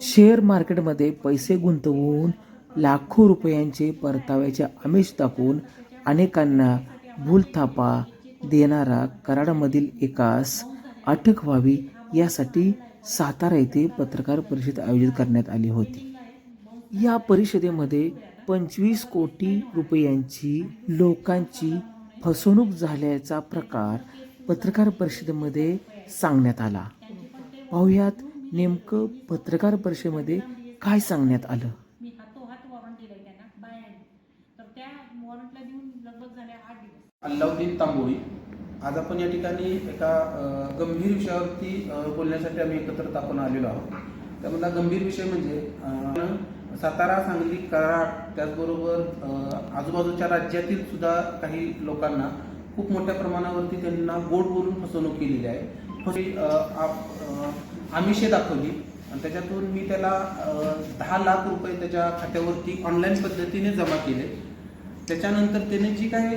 Share मार्केटमध्ये पैसे गुंतवून लाखो रुपयांचे परताव्याचे आमिष दाखवून अनेकांना भूलथापा देणारा कराडमधील एकास अटक व्हावी यासाठी सातारा येथे पत्रकार परिषद आयोजित करण्यात आली होती. या परिषदेमध्ये पंचवीस कोटी रुपयांची लोकांची फसवणूक झाल्याचा प्रकार पत्रकार परिषदेमध्ये सांगण्यात आला. पाहुयात नेमकं पत्रकार परिषदेमध्ये काय सांगण्यात आलं? मी हातोहात वॉरंट दिलंय त्यांना बाय हँड तर त्या वॉरंटला देऊन लगभग झाले आठ दिवस. अल्लाउद्दीन तांबोळी. आज आपण या ठिकाणी एका गंभीर विषयावरती बोलण्यासाठी आम्ही एकत्रित आपण आलेलो आहोत. त्यामधला गंभीर विषय म्हणजे सातारा सांगली कराड त्याचबरोबर आजूबाजूच्या राज्यातील सुद्धा काही लोकांना खूप मोठ्या प्रमाणावरती त्यांना गोड बोलून फसवणूक केलेली आहे. आमिषे दाखवली. आणि त्याच्यातून मी त्याला दहा लाख रुपये त्याच्या खात्यावरती ऑनलाईन पद्धतीने जमा केले. त्याच्यानंतर त्याने जी काही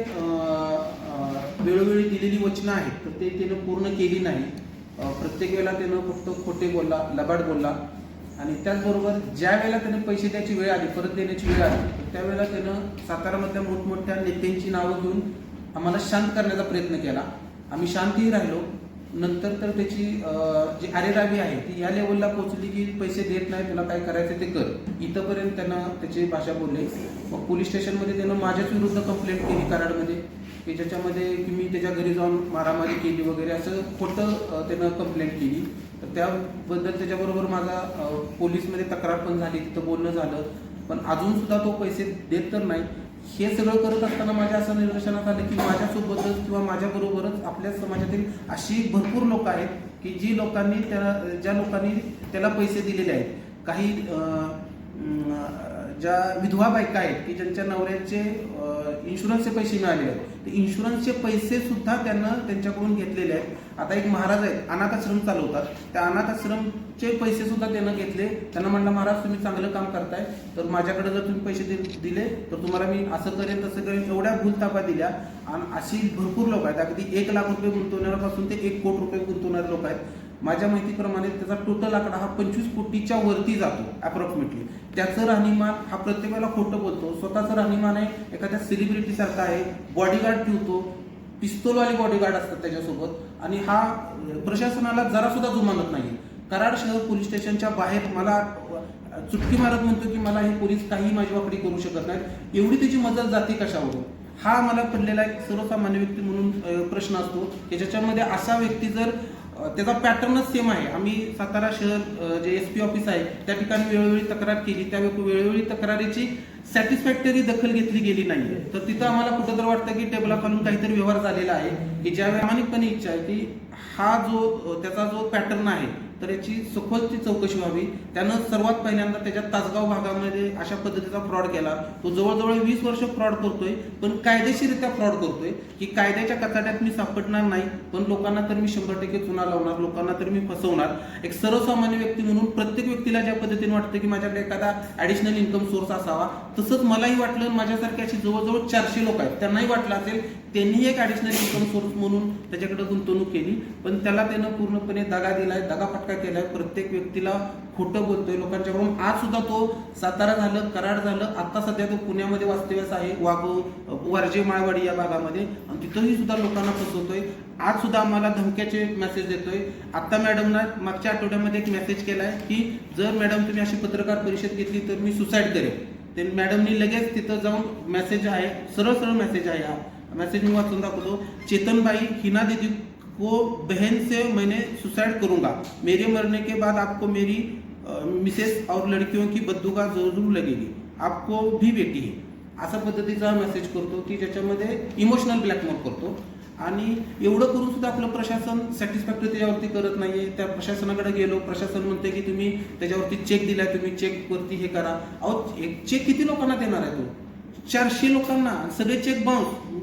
वेळोवेळी दिलेली वचनं आहेत तर ते त्यानं पूर्ण केली नाही. प्रत्येक वेळेला त्यानं फक्त खोटे बोलला लबाड बोलला. आणि त्याचबरोबर ज्या वेळेला त्याने पैसे द्यायची वेळ आली परत देण्याची वेळ आली तर त्यावेळेला त्यानं सातारामधल्या मोठमोठ्या नेत्यांची नावं घेऊन आम्हाला शांत करण्याचा प्रयत्न केला. आम्ही शांतही राहिलो. नंतर तर त्याची जी अरेरावी आहे ती या लेवलला पोहोचली की पैसे देत नाही तुला काय करायचं ते कर. इथंपर्यंत त्यांना त्याची भाषा बोलली. मग पोलीस स्टेशनमध्ये त्यानं माझ्याच विरुद्ध कंप्लेंट केली कराडमध्ये की ज्याच्यामध्ये की मी त्याच्या घरी जाऊन मारामारी केली वगैरे असं खोटं त्यानं कंप्लेंट केली. तर त्याबद्दल त्याच्याबरोबर माझा पोलीसमध्ये तक्रार पण झाली तिथं बोलणं झालं. पण अजून सुद्धा तो पैसे देत तर नाही. हे सगळं करत असताना माझ्या असं निदर्शनात आलं की माझ्यासोबतच किंवा माझ्याबरोबरच आपल्या समाजातील अशी भरपूर लोक आहेत की जी लोकांनी त्या ज्या लोकांनी त्याला पैसे दिलेले आहेत. काही ज्या विधवा बायका आहेत की ज्यांच्या नवऱ्याचे इन्शुरन्सचे पैसे मिळाले आहेत ते इन्शुरन्सचे पैसे सुद्धा त्यांना त्यांच्याकडून घेतलेले आहेत. आता एक महाराज आहेत अनाथाश्रम चालवतात. त्या अनाथ आश्रमचे पैसे सुद्धा त्यांना घेतले. त्यांना म्हणलं महाराज तुम्ही चांगलं काम करताय. तर माझ्याकडे जर तुम्ही पैसे दिले तर तुम्हाला मी असं करेन तसं करेन एवढ्या भूलतापा दिल्या. आणि अशी भरपूर लोक आहेत. अगदी एक लाख रुपये गुंतवणाऱ्यापासून ते एक कोटी रुपये गुंतवणारे लोक आहेत. माझ्या माहितीप्रमाणे त्याचा टोटल आकडा हा पंचवीस कोटीच्या वरती जातो अप्रॉक्सिमेटली त्याचं राहणीमान हा प्रत्येकाला खोटं बोलतो स्वतःचं राहणीमान आहे एखाद्या सेलिब्रिटीसारखा आहे बॉडीगार्ड ठेवतो पिस्तोलवाले बॉडीगार्ड असतात त्याच्यासोबत आणि हा प्रशासनाला जरासुद्धा जुमानत नाही. कराड शहर पोलीस स्टेशनच्या बाहेर मला चुटकी मारत म्हणतो की मला हे पोलीस काही माझी वाकडी करू शकत नाहीत. एवढी त्याची मदत जाते कशावरून? हा मला पडलेला एक सर्वसामान्य व्यक्ती म्हणून प्रश्न असतो. की ज्याच्यामध्ये असा व्यक्ती जर त्याचा पॅटर्नच सेम आहे. आम्ही सातारा शहर जे एस पी ऑफिस आहे त्या ठिकाणी वेळोवेळी तक्रार केली. त्या वेळोवेळी तक्रारीची सॅटिस्फॅक्टरी दखल घेतली गेली नाही. तर तिथं आम्हाला कुठं तर वाटतं की टेबलाखालून काहीतरी व्यवहार झालेला आहे की ज्या प्रामाणिकपणे इच्छा आहे की हा जो त्याचा जो पॅटर्न आहे तर याची सखोलची चौकशी व्हावी. त्यानं सर्वात पहिल्यांदा त्याच्या तासगाव भागामध्ये अशा पद्धतीचा फ्रॉड केला. तो जवळजवळ वीस वर्ष फ्रॉड करतोय पण कायदेशीरित्या फ्रॉड करतोय. की कायद्याच्या कचाट्यात मी सापडणार नाही पण लोकांना तर मी शंभर टक्के चुना लावणार लोकांना तर मी फसवणार. एक सर्वसामान्य व्यक्ती म्हणून प्रत्येक व्यक्तीला ज्या पद्धतीने वाटतं की माझ्याकडे एखादा ऍडिशनल इन्कम सोर्स असावा तसंच मलाही वाटलं माझ्यासारखी अशी जवळजवळ चारशे लोक आहेत. त्यांनाही वाटलं असेल त्यांनी एक ॲडिशनल इन्कम सोर्स म्हणून त्याच्याकडे गुंतवणूक केली. पण त्याला त्यानं पूर्णपणे दगा दिलाय दगा फटका केलाय. प्रत्येक व्यक्तीला खोटं बोलतोय. लोकांच्याकडून आज सुद्धा तो सातारा झालं कराड झालं. आता सध्या तो पुण्यामध्ये वास्तव्यास आहे. वाघो वर्जे माळवाडी या भागामध्ये. आणि तिथंही सुद्धा लोकांना फसवतोय. आज सुद्धा आम्हाला धमक्याचे मेसेज देतोय. आता मॅडमना मागच्या आठवड्यामध्ये एक मेसेज केलाय की जर मॅडम तुम्ही अशी पत्रकार परिषद घेतली तर मी सुसाईड करेन. ते मॅडमनी लगेच तिथं जाऊन मेसेज आहे सरळ सरळ मेसेज आहे हा. मेसेज मी वाचून दाखवतो. चेतनबाई हिना दीदी को बहन से मैंने सुसाइड करूंगा. मेरे मरने के बाद आपको मेरी मिसेस और लड़कियों की बद्दुका जरूर लगेगी. आपको भी बेटी है. अशा पद्धतीचा मेसेज करतो. की ज्याच्यामध्ये इमोशनल ब्लॅकमेल करतो. आणि एवढं करून सुद्धा आपलं प्रशासन सॅटिस्फॅक्टरी त्याच्यावरती करत नाहीये. त्या प्रशासनाकडे गेलो. प्रशासन म्हणते की तुम्ही त्याच्यावरती चेक दिलाय तुम्ही चेक वरती हे करा. अहो एक चेक किती लोकांना देणार आहे तो? चारशे लोकांना. सगळे चेक बाउन्स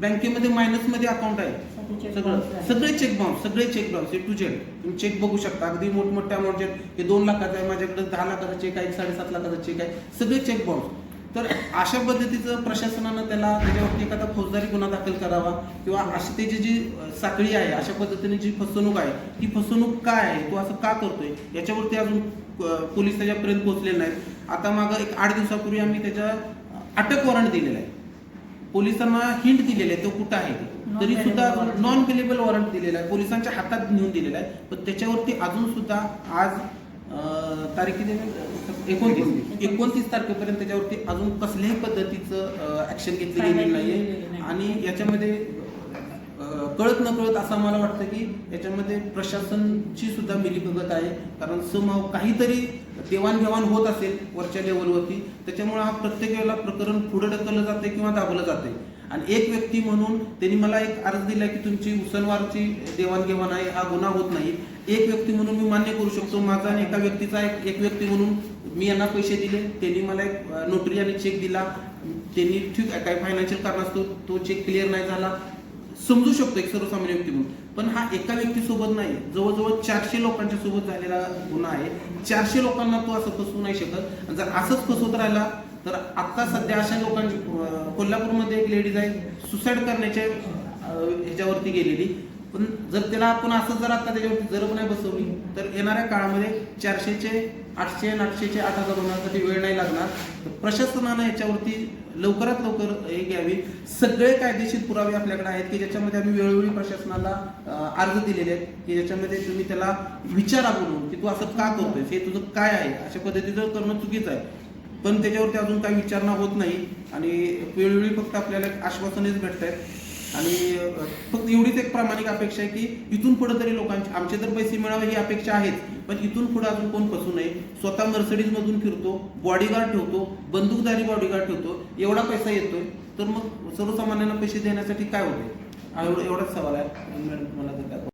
बँकेमध्ये मायनसमध्ये अकाउंट आहे. सगळं सगळे. चेक बाउन्स सगळे cheque bounce A to Z तुम्ही चेक बघू शकता. अगदी मोठमोठ्या अमाऊंट हे दोन लाखाचा आहे. माझ्याकडे दहा लाखाचा चेक आहे. साडेसात लाखाचा चेक आहे. सगळे चेक बाउन्स तर अशा पद्धतीचं प्रशासनानं त्याला त्याच्यावरती एखादा फौजदारी गुन्हा दाखल करावा किंवा अशी त्याची जी साखळी आहे अशा पद्धतीने जी फसवणूक आहे ती फसवणूक काय आहे तो असं का करतोय याच्यावरती अजून पोलीस त्याच्यापर्यंत पोहोचलेले नाहीत. आता मागं एक आठ दिवसापूर्वी आम्ही त्याच्या अटक वॉरंट दिलेलं आहे. पोलिसांना हिंट दिलेले आहे तो कुठं आहे. तरी सुद्धा नॉन बेलेबल वॉरंट दिलेला आहे. पोलिसांच्या हातात नेऊन दिलेला आहे. पण त्याच्यावरती अजून सुद्धा आज अं, तारीख किती एकोणतीस. एकोणतीस तारखेपर्यंत त्याच्यावरती अजून कसल्याही पद्धतीचं ऍक्शन घेतली गेलेली नाहीये. आणि याच्यामध्ये कळत न कळत असं मला वाटतं की याच्यामध्ये प्रशासनची सुद्धा मिलीभगत आहे. कारण समाव काहीतरी देवाणघेवाण होत असेल वरच्या लेवलवरती त्याच्यामुळे हा प्रत्येक वेळेला प्रकरण पुढे ढकललं जाते किंवा दाबलं जाते आणि एक व्यक्ती म्हणून त्यांनी मला एक अर्ज दिला की तुमची उसनवारची देवाणघेवाण आहे हा गुन्हा होत नाही. एक व्यक्ती म्हणून मी मान्य करू शकतो माझा आणि एका व्यक्तीचा एक एक व्यक्ती म्हणून मी यांना पैसे दिले. त्यांनी मला एक नोटरी आणि चेक दिला. त्यांनी ठीक आहे काही फायनान्शियल कारणास्तव तो चेक क्लिअर नाही झाला. समजू शकतो एक सर्वसामान्य व्यक्ती म्हणून. पण हा एका व्यक्तीसोबत नाही. जवळजवळ चारशे लोकांच्या सोबत झालेला गुन्हा आहे. चारशे लोकांना तो असं फसवू नाही शकत. जर असंच फसवत राहिला तर आता सध्या अशा लोकांची कोल्हापूरमध्ये एक लेडीज आहे सुसाईड करण्याच्या ह्याच्यावरती गेलेली. पण जर त्याला आपण असं जर आता त्याच्यावरती जर नाही बसवली तर येणाऱ्या काळामध्ये चारशेचे आठशे आणि आठशेचे आठ हजार होण्यासाठी वेळ नाही लागणार. तर प्रशासनानं याच्यावरती लवकरात लवकर हे घ्यावी. सगळे कायदेशीर पुरावे आपल्याकडे आहेत की ज्याच्यामध्ये आम्ही वेळोवेळी प्रशासनाला अर्ज दिलेले आहेत की ज्याच्यामध्ये तुम्ही त्याला विचारा बोलून की तू असं का करतोय हे तुझं काय आहे अशा पद्धतीचं करणं चुकीचं आहे. पण त्याच्यावरती अजून काही विचारणा होत नाही आणि वेळोवेळी फक्त आपल्याला आश्वासनेच भेटत आहेत आणि फक्त एवढीच एक प्रामाणिक अपेक्षा आहे की इथून पुढे तरी लोकांचे आमचे तर पैसे मिळावे ही अपेक्षा आहेच पण इथून पुढे अजून कोण फसू नये? स्वतः मर्सडीज मधून फिरतो बॉडीगार्ड ठेवतो बंदूकधारी बॉडीगार्ड ठेवतो एवढा पैसा येतोय तर मग सर्वसामान्यांना पैसे देण्यासाठी काय होते एवढाच सवाल आहे. मॅडम मला जर काय